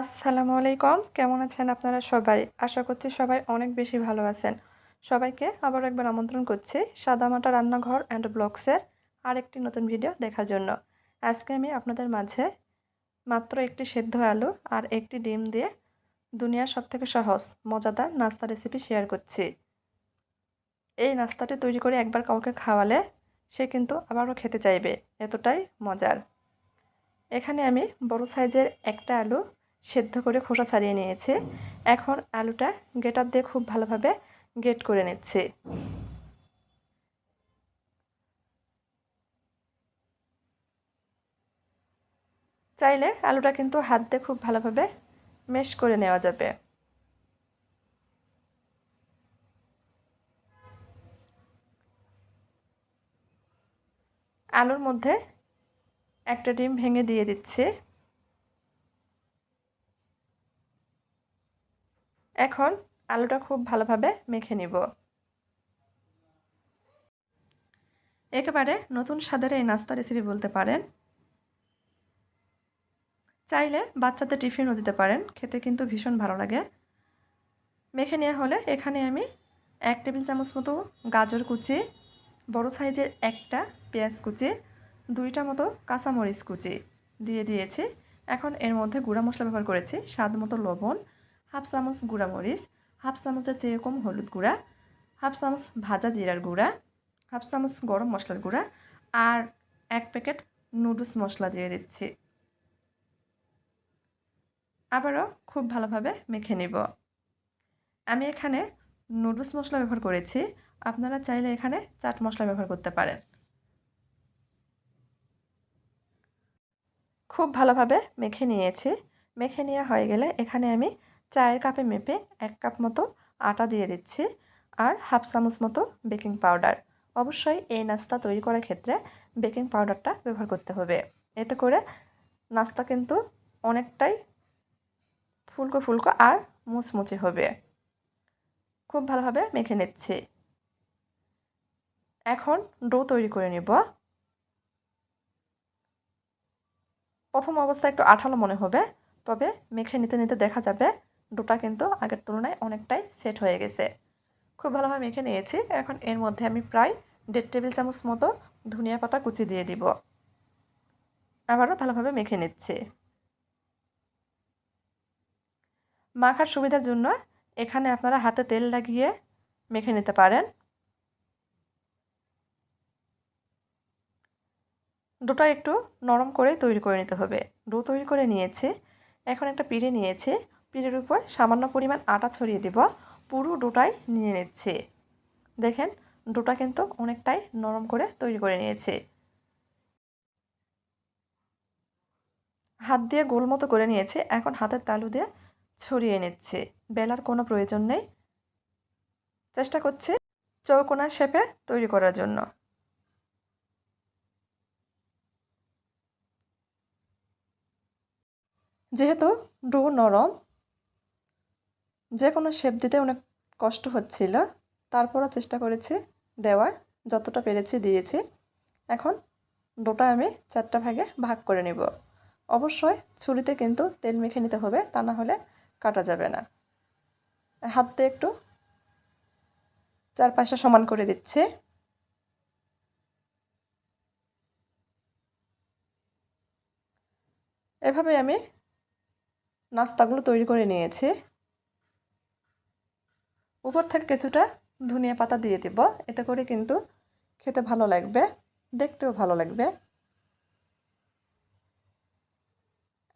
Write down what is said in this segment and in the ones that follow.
আসসালামু আলাইকুম। কেমন আছেন আপনারা সবাই? আশা করছি সবাই অনেক বেশি ভালো আছেন। সবাইকে আবার একবার আমন্ত্রণ করছি সাদামাটা রান্নাঘর অ্যান্ড ব্লগসের আরেকটি নতুন ভিডিও দেখার জন্য। আজকে আমি আপনাদের মাঝে মাত্র একটি সেদ্ধ আলু আর একটি ডিম দিয়ে দুনিয়ার সবথেকে সহজ, মজাদার নাস্তা রেসিপি শেয়ার করছি। এই নাস্তাটি তৈরি করে একবার কাউকে খাওয়ালে সে কিন্তু আবারও খেতে চাইবে। এতটাই মজার। এখানে আমি বড় সাইজের একটা আলু সেদ্ধ করে খোসা ছাড়িয়ে নিয়েছি। এখন আলুটা গেটার দিয়ে খুব ভালোভাবে গেট করে নিচ্ছি। চাইলে আলুটা কিন্তু হাত দিয়ে খুব ভালোভাবে মেশ করে নেওয়া যাবে। আলুর মধ্যে একটা ডিম ভেঙে দিয়ে দিচ্ছি। এখন আলুটা খুব ভালোভাবে মেখে নিব। একেবারে নতুন স্বাদের এই নাস্তা রেসিপি বলতে পারেন। চাইলে বাচ্চাদের টিফিনও দিতে পারেন, খেতে কিন্তু ভীষণ ভালো লাগে। মেখে নেওয়া হলে এখানে আমি এক টেবিল চামচ মতো গাজর কুচি, বড় সাইজের একটা পেঁয়াজ কুচি, দুইটা মতো কাঁচামরিচ কুচি দিয়ে দিয়েছি। এখন এর মধ্যে গুঁড়া মশলা ব্যবহার করেছি, স্বাদ মতো লবণ হাফ চামচ গুঁড়া মরিচ হাফ চামচের যেরকম হলুদ গুঁড়া হাফ চামচ ভাজা জিরার গুঁড়া হাফ চামচ গরম মশলার গুঁড়া আর এক প্যাকেট নুডলস মশলা দিয়ে দিচ্ছি। আবারও খুব ভালোভাবে মেখে নিব। আমি এখানে নুডলস মশলা ব্যবহার করেছি। আপনারা চাইলে এখানে চাট মশলা ব্যবহার করতে পারেন। খুব ভালোভাবে মেখে নিয়েছি। মেখে নেওয়া হয়ে গেলে এখানে আমি চায়ের কাপে মেপে এক কাপ মতো আটা দিয়ে দিচ্ছি আর হাফ চামচ মতো বেকিং পাউডার। অবশ্যই এই নাস্তা তৈরি করার ক্ষেত্রে বেকিং পাউডারটা ব্যবহার করতে হবে। এতে করে নাস্তা কিন্তু অনেকটাই ফুলকো ফুলকো আর মুচমুচে হবে। খুব ভালোভাবে মেখে নিচ্ছি। এখন ডো তৈরি করে নিব। প্রথম অবস্থা একটু আঠালো মনে হবে। তবে মেখে নিতে নিতে দেখা যাবে ডোটা কিন্তু আগের তুলনায় অনেকটাই সেট হয়ে গেছে। খুব ভালোভাবে মেখে নিয়েছি। এখন এর মধ্যে আমি প্রায় দেড় টেবিল চামচ মতো ধনিয়া পাতা কুচি দিয়ে দিব। আবারও ভালোভাবে মেখে নিচ্ছি। মাখার সুবিধার জন্য এখানে আপনারা হাতে তেল লাগিয়ে মেখে নিতে পারেন। ডোটা একটু নরম করে তৈরি করে নিতে হবে। ডো তৈরি করে নিয়েছি। এখন একটা পিড়ে নিয়েছে। পিঠের উপর সামান্য পরিমাণ আটা ছড়িয়ে দিব। পুরো ডোটাই নিয়ে নিচ্ছে। দেখেন, ডোটা কিন্তু অনেকটাই নরম করে তৈরি করে নিয়েছে। হাত দিয়ে গোল মতো করে নিয়েছে। এখন হাতের তালু দিয়ে ছড়িয়ে নিচ্ছে। বেলার কোনো প্রয়োজন নেই। চেষ্টা করছে চৌকোনার শেপে তৈরি করার জন্য। যেহেতু ডো নরম যে কোনো শেপ দিতে অনেক কষ্ট হচ্ছিল, তারপরও চেষ্টা করেছি দেওয়ার, যতটা পেরেছি দিয়েছি। এখন ডোটা আমি চারটা ভাগে ভাগ করে নেব। অবশ্যই ছুরিতে কিন্তু তেল মেখে নিতে হবে, তা না হলে কাটা যাবে না। হাত একটু চারপাশে সমান করে দিচ্ছে। এভাবে আমি নাস্তাগুলো তৈরি করে নিয়েছি। উপর থেকে কিছুটা ধনিয়া পাতা দিয়ে দিব। এতে করে কিন্তু খেতে ভালো লাগবে, দেখতেও ভালো লাগবে।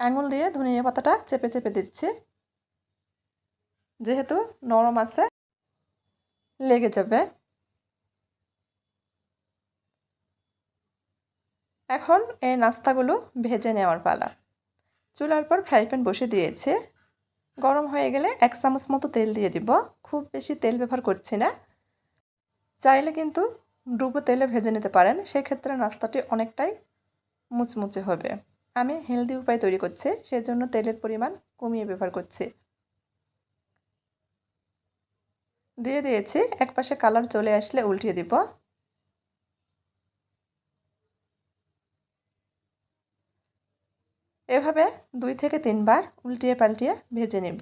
আঙুল দিয়ে ধনিয়া পাতাটা চেপে চেপে দিচ্ছি। যেহেতু নরম আছে, লেগে যাবে। এখন এই নাস্তাগুলো ভেজে নেওয়ার পালা। চুলার পর ফ্রাই প্যান বসে দিয়েছে। গরম হয়ে গেলে এক চামচ মতো তেল দিয়ে দিব। খুব বেশি তেল ব্যবহার করছি না। চাইলে কিন্তু ডুবো তেলে ভেজে নিতে পারেন। সেক্ষেত্রে নাস্তাটি অনেকটাই মুচমুচে হবে। আমি হেলদি উপায় তৈরি করছি, সেজন্য তেলের পরিমাণ কমিয়ে ব্যবহার করছি। দিয়ে দিয়েছি। এক পাশে কালার চলে আসলে উল্টিয়ে দিব। এভাবে দুই থেকে তিনবার উল্টিয়ে পাল্টিয়ে ভেজে নিব।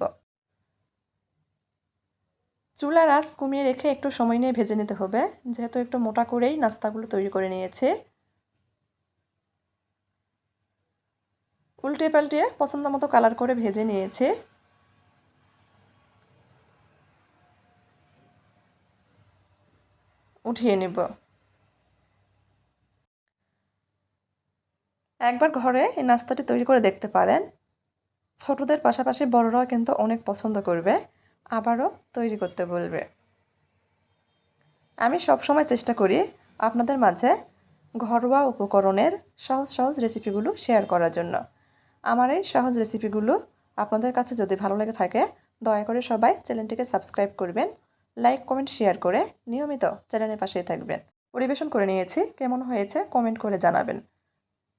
চুলার আঁচ কমিয়ে রেখে একটু সময় নিয়ে ভেজে নিতে হবে, যেহেতু একটু মোটা করেই নাস্তাগুলো তৈরি করে নিয়েছে। উল্টে পাল্টিয়ে পছন্দ মতো কালার করে ভেজে নিয়েছে। উঠিয়ে নেব। একবার ঘরে এই নাস্তাটি তৈরি করে দেখতে পারেন। ছোটদের পাশাপাশি বড়রাও কিন্তু অনেক পছন্দ করবে, আবারও তৈরি করতে বলবে। আমি সবসময় চেষ্টা করি আপনাদের মাঝে ঘরোয়া উপকরণের সহজ সহজ রেসিপিগুলো শেয়ার করার জন্য। আমার এই সহজ রেসিপিগুলো আপনাদের কাছে যদি ভালো লেগে থাকে, দয়া করে সবাই চ্যানেলটিকে সাবস্ক্রাইব করবেন, লাইক, কমেন্ট, শেয়ার করে নিয়মিত চ্যানেলের পাশেই থাকবেন। পরিবেশন করে নিয়েছি, কেমন হয়েছে, কমেন্ট করে জানাবেন।